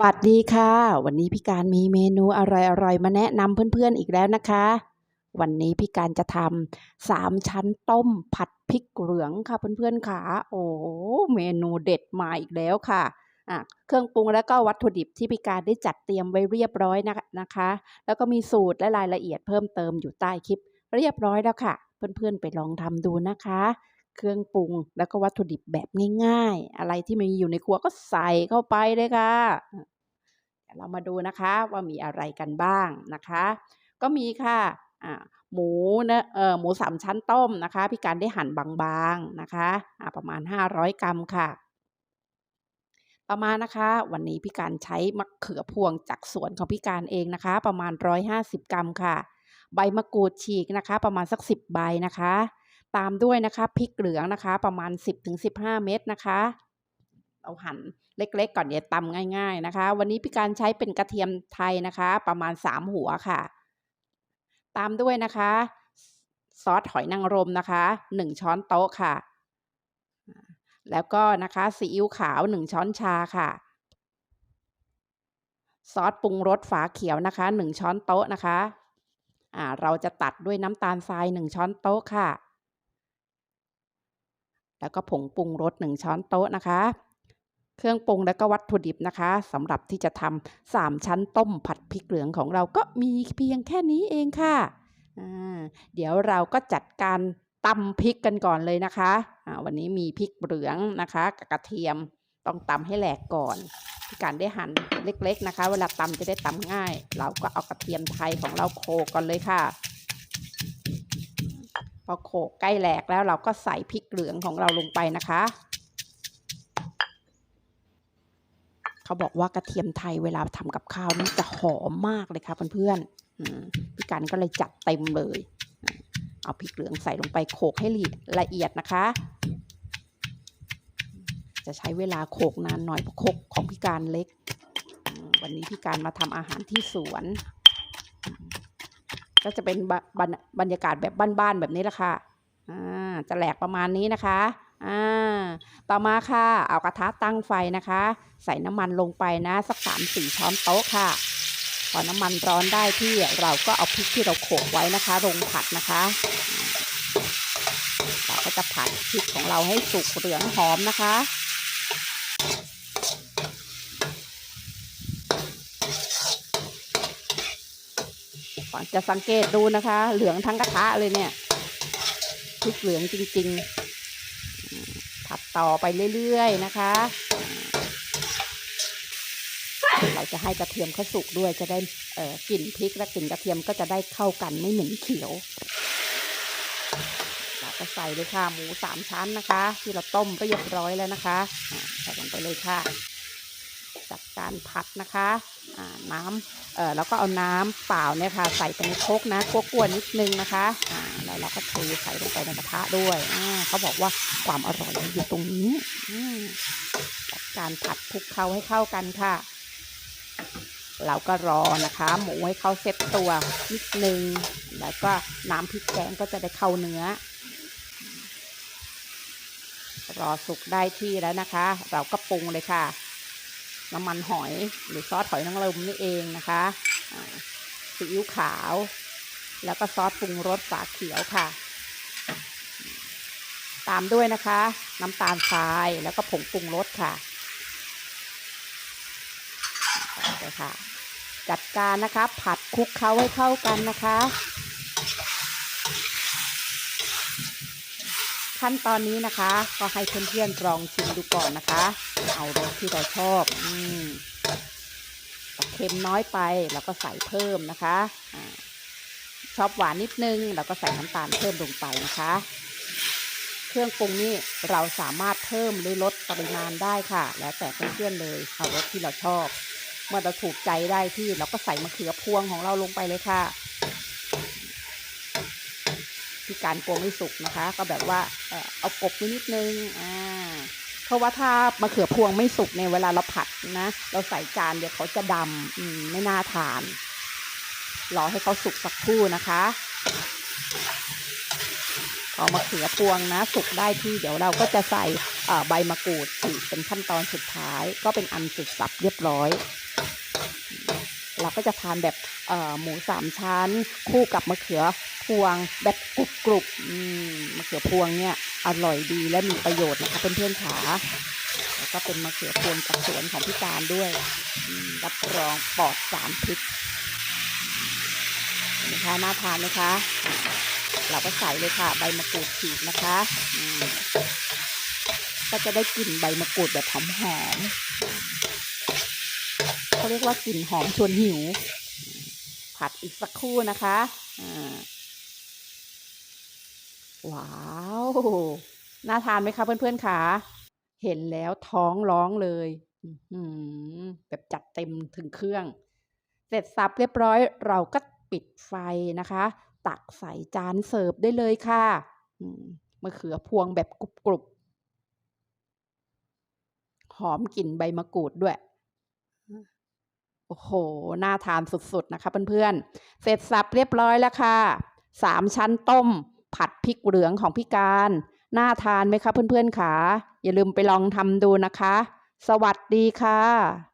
สวัสดีค่ะ วันนี้พี่การมีเมนูอร่อยๆมาแนะนำเพื่อนๆอีกแล้วนะคะ วันนี้พี่การจะทำสามชั้นต้มผัดพริกเหลืองค่ะเพื่อนๆค่ะโอ้เมนูเด็ดมาอีกแล้วค่ะอะเครื่องปรุงแล้วก็วัตถุดิบที่พี่การได้จัดเตรียมไว้เรียบร้อยนะคะ แล้วก็มีสูตรและรายละเอียดเพิ่มเติมอยู่ใต้คลิป เรียบร้อยแล้วค่ะ เพื่อนๆไปลองทำดูนะคะ เครื่องปรุง แล้วก็วัตถุดิบแบบง่ายๆ อะไรที่มีอยู่ในครัวก็ใส่เข้าไปเลยค่ะเดี๋ยวเรามาดูนะคะว่ามีอะไรกันบ้างนะคะ ก็มีค่ะหมูเนะเอ่อหมูสามชั้นต้มนะคะ พี่การได้หั่นบางๆนะคะอ่าประมาณ 500 กรัมค่ะ ต่อมานะคะ วันนี้พี่การใช้มะเขือพวงจากสวนของพี่การเองนะคะ ประมาณ 150 กรัมค่ะ ใบมะกรูดฉีกนะคะ ประมาณสัก 10 ใบนะคะ ตามด้วยนะคะพริกเหลืองนะคะ ประมาณ 10-15 เม็ดนะคะเราหั่นเล็กๆ ก่อนเดี๋ยวตำง่าย ๆนะคะ วันนี้พี่การใช้เป็นกระเทียมไทยนะคะ ประมาณ 3 หัวค่ะ ตามด้วยนะคะ ซอสหอยนางรมนะคะ 1 ช้อนโต๊ะค่ะ แล้วก็นะคะซีอิ๊วขาว 1 ช้อนชาค่ะซอสปรุงรสฝาเขียวนะคะ 1 ช้อนโต๊ะนะคะอ่าเราจะตัดด้วยน้ำตาลทราย 1 ช้อนโต๊ะค่ะ แล้วก็ผงปรุงรส1ช้อนโต๊ะนะคะ เครื่องปรุงแล้วก็วัตถุดิบนะคะสำหรับที่จะทำสามชั้นต้มผัดพริกเหลืองของเราก็มีเพียงแค่นี้เองค่ะเดี๋ยวเราก็จัดการตำพริกกันก่อนเลยนะคะอ่าวันนี้มีพริกเหลืองนะคะกับกระเทียมต้องตำให้แหลกก่อนพี่การได้หั่นเล็ก ๆ นะคะ เวลาตำจะได้ตำง่าย เราก็เอากระเทียมไทยของเราโขลกก่อนเลยค่ะ พอโขลกใกล้แหลกแล้วเราก็ใส่พริกเหลืองของเราลงไปนะคะ เขาบอกว่ากระเทียมไทยเวลาทำกับข้าวนี่จะหอมมากเลยค่ะเพื่อนๆพี่กันก็เลยจัดเต็มเลย เอาพริกเหลืองใส่ลงไปโขลกให้ละเอียดนะคะ จะใช้เวลาโขลกนานหน่อยเพราะโขลกของพี่การเล็ก วันนี้พี่การมาทำอาหารที่สวน ก็จะเป็นบบรรบรรยากาศแบบบ้านๆแบบนี้แหละค่ะอ่าจะแหลกประมาณนี้นะคะอ่าต่อมาค่ะ เอากระทะตั้งไฟนะคะ ใส่น้ำมันลงไปนะ สักสามสี่ช้อนโต๊ะค่ะ พอน้ำมันร้อนได้ที่เราก็เอาพริกที่เราโขลกไว้นะคะ ลงผัดนะคะเราก็จะผัดพริกของเราให้สุกเหลืองหอมนะคะ จะสังเกตดูนะคะ เหลืองทั้งกระทะเลยเนี่ยพริกเหลืองจริง ๆ ผัดต่อไปเรื่อยๆนะคะ เราจะให้กระเทียมเขาสุกด้วยจะได้กลิ่นพริกและกลิ่นกระเทียมก็จะได้เข้ากันไม่เหม็นเขียวเราก็ใส่เลยค่ะหมูสามชั้นนะคะ ที่เราต้มเรียบร้อยแล้วนะคะใส่ลงไปเลยค่ะจัดการผัดนะคะ น้ำเอ่อแล้วก็เอาน้ำเปล่าเนี่ยค่ะ ใส่ไปในโคกนะคั่วๆนิดนึงนะคะอ่าแล้วเราก็เทใส่ลงไปในกระทะด้วยอ่าเขาบอกว่าความอร่อยอยู่ตรงนี้อืมการผัดคลุกเคล้าให้เข้ากันค่ะ เราก็รอนะคะ หมูให้เขาเซ็ตตัวนิดนึง แล้วก็น้ำพริกแกงก็จะได้เข้าเนื้อ รอสุกได้ที่แล้วนะคะ เราก็ปรุงเลยค่ะ น้ำมันหอยหรือซอสหอยนางรมนี่เองนะคะซีอิ๊วขาว แล้วก็ซอสปรุงรสฝาเขียวค่ะ ตามด้วยนะคะ น้ำตาลทรายแล้วก็ผงปรุงรสค่ะไปค่ะจัดการนะคะ ผัดคลุกเคล้าให้เข้ากันนะคะ ขั้นตอนนี้นะคะ ก็ให้เพื่อนๆลองชิมดูก่อนนะคะ เอารสที่เราชอบอมเค็มน้อยไปเราก็ใส่เพิ่มนะคะอชอบหวานนิดนึงเราก็ใส่น้ำตาลเพิ่มลงไปนะคะ เครื่องปรุงนี่เราสามารถเพิ่มหรือลดปริมาณได้ค่ะ แล้วแต่เพื่อนๆเลยเอารสที่เราชอบ เมื่อเราถูกใจได้ที่เราก็ใส่มะเขือพวงของเราลงไปเลยค่ะ ที่การกลัวไม่สุกนะคะ ก็แบบว่าเออเอากบไว้นิดนึงอ่าเพราะว่าถ้ามะเขือพวงไม่สุกเนี่ยเวลาเราผัดนะ เราใส่จานเดี๋ยวเขาจะดำมไม่น่าทานรอให้เขาสุกสักครู่นะคะพอมะเขือพวงนะ สุกได้ที่เดี๋ยวเราก็จะใส่ใบมะกรูดฉีกเป็นขั้นตอนสุดท้าย ก็เป็นอันเสร็จสับเรียบร้อย เราก็จะทานแบบหมูสามชั้น คู่กับมะเขือ พวงแบบกรุบกรุบๆมะเขือพวงเนี่ยอร่อยดีและมีประโยชน์นะคะเพื่อนๆขาแล้วก็เป็นมะเขือพวงจากสวนของพี่การด้วยรับรองปลอดสารพิษนไหมคะน่าทานไหมคะ เราก็ใส่เลยค่ะ ใบมะกรูดฉีกนะคะก็จะได้กลิ่นใบมะกรูดแบบหอมๆเขาเรียกว่ากลิ่นหอมชวนหิว ผัดอีกสักครู่นะคะอ่า ว้าว น่าทานไหมคะเพื่อนๆคะเห็นแล้วท้องร้องเลยอื้อหือแบบจัดเต็มถึงเครื่อง เสร็จสับเรียบร้อยเราก็ปิดไฟนะคะ ตักใส่จานเสิร์ฟได้เลยค่ะอืมมะเขือพวงแบบกรุบๆหอมกลิ่นใบมะกรูดด้วย โอ้โห น่าทานสุดๆนะคะเพื่อนๆ เสร็จสับเรียบร้อยแล้วค่ะ สามชั้นต้ม ผัดพริกเหลืองของพี่การ น่าทานไหมคะเพื่อนๆขาอย่าลืมไปลองทำดูนะคะ สวัสดีค่ะ